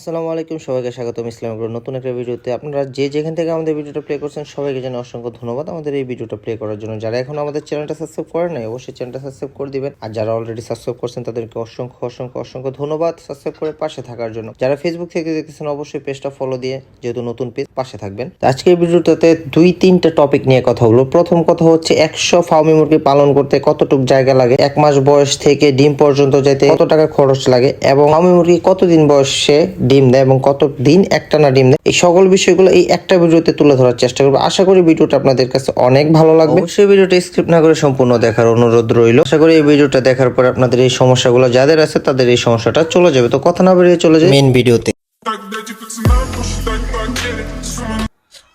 আসসালামু আলাইকুম, সবাইকে স্বাগতম। ইসলাম গ্রুপ নতুন একটা ভিডিওতে আপনারা যে যেখান থেকে আমাদের ভিডিওটা প্লে করছেন, সবাইকে জানাই অসংখ্য ধন্যবাদ আমাদের এই ভিডিওটা প্লে করার জন্য। যারা এখন আমাদের চ্যানেলটা সাবস্ক্রাইব করেন নাই, অবশ্যই চ্যানেলটা সাবস্ক্রাইব করে দিবেন। আর যারা অলরেডি সাবস্ক্রাইব করছেন, তাদেরকে অসংখ্য অসংখ্য অসংখ্য ধন্যবাদ সাবস্ক্রাইব করে পাশে থাকার জন্য। যারা ফেসবুক থেকে দেখতেছেন, অবশ্যই পেজটা ফলো দিয়ে যেহেতু নতুন পেজ পাশে থাকবেন। আজকের ভিডিওটাতে দুই, তিনটা টপিক নিয়ে কথা হলো প্রথম কথা হচ্ছে, একশো ফার্মি মুরগি পালন করতে কতটুকু জায়গা লাগে? এক মাস বয়স থেকে ডিম পর্যন্ত যেতে কত টাকা খরচ লাগে? এবং ফার্মি মুরগি কতদিন বয়সে ডিম দেয় এবং কত দিন একটা না ডিম দেয় এই সকল বিষয়গুলো এই একটা ভিডিওতে তুলে ধরার চেষ্টা করব। আশা করি ভিডিওটা আপনাদের কাছে অনেক ভালো লাগবে। অবশ্যই ভিডিওটা স্ক্রিপ্ট না করে সম্পূর্ণ দেখার অনুরোধ রইল। আশা করি এই ভিডিওটা দেখার পর আপনাদের এই সমস্যাগুলো যাদের আছে তাদের এই সমস্যাটা চলে যাবে। তো কথা না বেরিয়ে চলে যাবে মেন ভিডিওতে।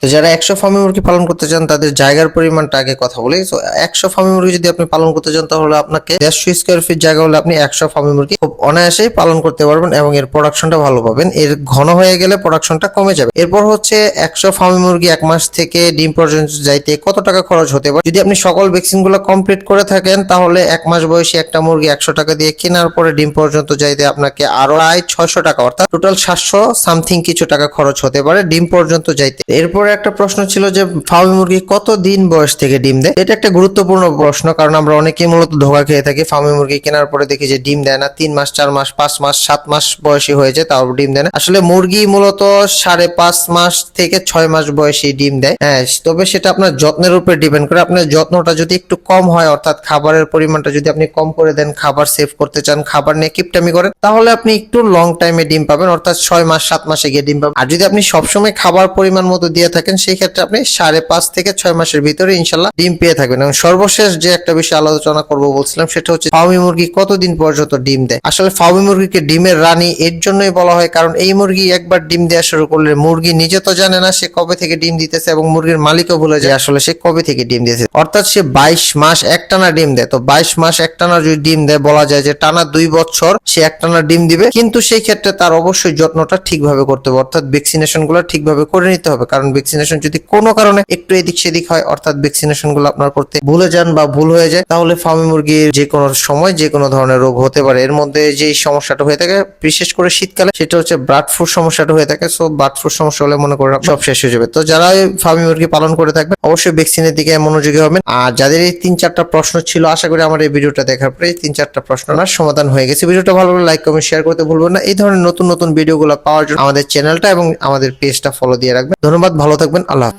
তো যারা একশো ফার্মি মুরগি পালন করতে চান, তাদের জায়গার পরিমাণটা আগে কথা বলি। তো একশো ফার্মি মুরগি যদি আপনি পালন করতে চান, তাহলে আপনাকে দেড়শো স্কোয়ার ফিট জায়গা হলে আপনি একশো ফার্মি মুরগি খুব অনায়াসেই পালন করতে পারবেন এবং এর প্রোডাকশনটা ভালো পাবেন। এর ঘন হয়ে গেলে প্রোডাকশনটা কমে যাবে। এরপর হচ্ছে একশো ফার্মি মুরগি এক মাস থেকে ডিম পর্যন্ত যাইতে কত টাকা খরচ হতে পারে? যদি আপনি সকল ভ্যাকসিনগুলো কমপ্লিট করে থাকেন, তাহলে এক মাস বয়সী একটা মুরগি একশো টাকা দিয়ে কেনার পরে ডিম পর্যন্ত যাইতে আপনাকে আরও আয় ছয়শো টাকা, অর্থাৎ টোটাল সাতশো সামথিং কিছু টাকা খরচ হতে পারে ডিম পর্যন্ত যাইতে। এরপরে একটা প্রশ্ন ছিল যে ফার্মি মুরগি কত দিন বয়স থেকে ডিম দেয়? এটা একটা গুরুত্বপূর্ণ প্রশ্ন, কারণ আমরা অনেকেই মূলত ধোকা খেয়ে থাকি। ফার্মি মুরগি কেনার পরে দেখি যে ডিম দেয় না, তিন মাস, চার মাস, পাঁচ মাস, সাত মাস বয়সী হয়ে যায় তাও ডিম দেয় না। আসলে মুরগি মূলত সাড়ে পাঁচ মাস থেকে ছয় মাস বয়সী ডিম দেয়। হ্যাঁ তবে সেটা আপনার যত্নের উপরে ডিপেন্ড করে। আপনার যত্নটা যদি একটু কম হয়, অর্থাৎ খাবারের পরিমাণটা যদি আপনি কম করে দেন, খাবার সেভ করতে চান, খাবার নিয়ে কিপটামি করেন, তাহলে আপনি একটু লং টাইমে ডিম পাবেন, অর্থাৎ ছয় মাস, সাত মাসে গিয়ে ডিম পাবেন। আর যদি আপনি সবসময় খাবার পরিমাণ মতো দিয়ে থাকেন সেই ক্ষেত্রে আপনি সাড়ে পাঁচ থেকে ছয় মাসের ভিতরে ইনশাল্লাহ ডিম পেয়ে থাকবেন। এবং সর্বশেষ যে একটা বিষয় আলোচনা করব বলছিলাম, সেটা হচ্ছে ফার্মি মুরগি কতদিন পর্যন্ত ডিম দেয়? আসলে ফার্মি মুরগিকে ডিমের রানী এর জন্যই বলা হয়, কারণ এই মুরগি একবার ডিম দেওয়া শুরু করলে মুরগি নিজে তো জানে না সে কবে থেকে ডিম দিতেছে এবং মুরগির মালিকও ভুলে যায় আসলে সে কবে থেকে ডিম দিয়েছে। অর্থাৎ সে বাইশ মাস একটানা ডিম দেয়। তো বাইশ মাস একটানা যদি ডিম দেয়, বলা যায় যে টানা দুই বছর সে একটানা ডিম দিবে, কিন্তু সেই ক্ষেত্রে তার অবশ্যই যত্নটা ঠিকভাবে করতে হবে। অর্থাৎ ভ্যাকসিনেশনগুলো ঠিকভাবে করে নিতে হবে, কারণ ভ্যাকসিনেশন যদি কোনো কারণে একটু এদিক সেদিক হয়, অর্থাৎ ভ্যাকসিনেশনগুলো আপনার করতে ভুলে যান বা ভুল হয়ে যায়, তাহলে ফার্মি মুরগির যে কোনো সময় যে কোনো ধরনের রোগ হতে পারে। এর মধ্যে যে সমস্যাটা হয়ে থাকে, বিশেষ করে শীতকালে, সেটা হচ্ছে ব্লাড ফ্লু সমস্যাটা হয়ে থাকে। সো ব্লাড ফ্লু সমস্যা হলে মনে করেন সব শেষ হয়ে যাবে। তো যারা ফার্মি মুরগি পালন করে থাকবেন, অবশ্যই ভ্যাকসিনের দিকে মনোযোগী হবেন। আর যাদের এই তিন চারটা প্রশ্ন ছিল, আশা করি আমার এই ভিডিওটা দেখার পরে তিন চারটা প্রশ্নের সমাধান হয়ে গেছে। ভিডিওটা ভালো লাগলে লাইক কমেন্ট শেয়ার করতে ভুলবেন না। এই ধরনের নতুন নতুন ভিডিওগুলো পাওয়ার জন্য আমাদের চ্যানেলটা এবং আমাদের পেজটা ফলো দিয়ে রাখবেন। ধন্যবাদ, ভালো থাকবেন আল্লাহ